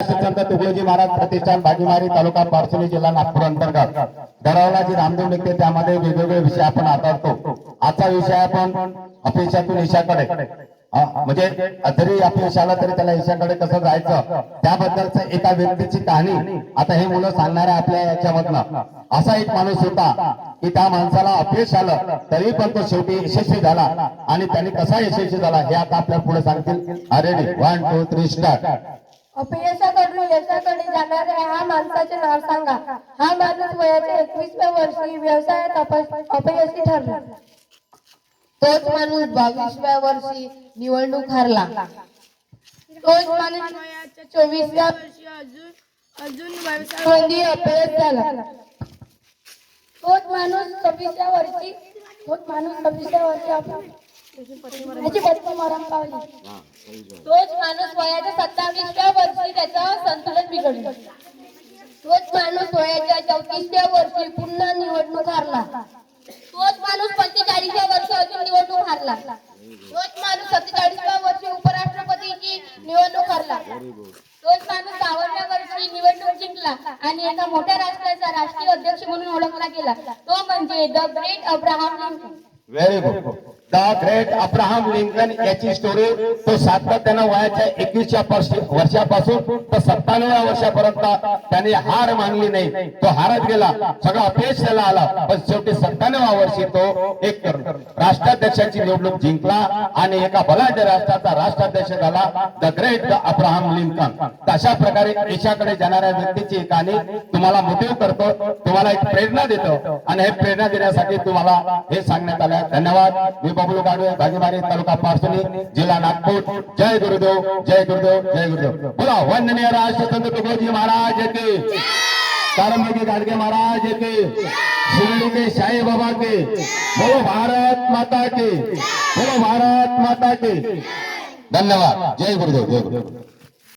संत तुकडोजी महाराज प्रतिष्ठान बाजीमारी तालुका पारसोली जिल्हा नागपूर अंतर्गत. दरावला जी रामदेव निघते त्यामध्ये वेगवेगळे विषय आपण हाताळतो. आजचा विषय आपण अपयशातून ईशाकडे. म्हणजे जरी अपयश आला तरी त्याला ईशाकडे कसं जायचं? त्याबद्दलच एका व्यक्तीची कहाणी आता हे मुलं सांगणार आहे आपल्या याच्यामधनं. असा एक माणूस होता की त्या माणसाला अपयश आलं तरी पण तो शेवटी यशस्वी झाला आणि त्यांनी कसा यशस्वी झाला हे आता आपल्याला पुढे सांगतील. Ready one two three start अपयशाकडून यशाकडे जाणाऱ्या हा माणसाचे नाव सांगा. हा माणूस वयाच्या एकवीसव्या वर्षी व्यवसायात अप- अपयशी ठरला. तोच माणूस बावीसव्या वर्षी निवडणूक हरला. तोच माणूस वयाच्या चोवीसव्या वर्षी अजून अजून व्यवसायामध्ये अपयश झाला. तोच माणूस सव्वीसव्या वर्षी तोच माणूस सव्वीसव्या वर्षी पावली. तोच माणूस वयाच्या त्याचं संतुलन बिघडलं. तोच माणूस वयाच्या चौतीसव्या वर्षी पुन्हा निवडणूक हारला. तोच माणूस पंचेचाळीसव्या वर्षी अजून निवडणूक हारला. तोच माणूस सत्तेचाळीसव्या वर्षी उपराष्ट्रपतीची निवडणूक हारला. तोच माणूस बावन्नव्या वर्षी निवडणूक जिंकला आणि एका मोठ्या राष्ट्राचा राष्ट्रीय अध्यक्ष म्हणून ओळखला गेला. तो म्हणजे the great Abraham Lincoln. Very good the great Abraham Lincoln याची स्टोरी तो सातत्यानं वयाच्या एकवीसच्या वर्षापासून तर सत्तावन्नव्या वर्षापर्यंत त्याने हार मानली नाही. तो हारत गेला. सगळं अपयश त्याला आला. पण शेवटी सत्त्याण्णव्या वर्षी तो एक राष्ट्राध्यक्षाची निवडणूक जिंकला आणि एका बलाढ्य राष्ट्राचा राष्ट्राध्यक्ष झाला the great the Abraham Lincoln. तशा प्रकारे देशाकडे जाणाऱ्या व्यक्तीची कहाणी तुम्हाला मोटिव्ह करतो तुम्हाला एक प्रेरणा देतो. आणि हे प्रेरणा देण्यासाठी तुम्हाला हे सांगण्यात आलं. धन्यवाद. बबलू गाडवे भाजीमारी तालुका पारसोली जिल्हा नागपूर. जय गुरुदेव जय गुरुदेव जय गुरुदेव. बोला वंदनीय राष्ट्रसंत तुकोजी महाराज के. तारंबी गाडगे महाराज के. शिर्डी के साई बाबा के. बोलो भारत माता के. बोलो भारत माता के. धन्यवाद. जय गुरुदेव जय गुरुदेव.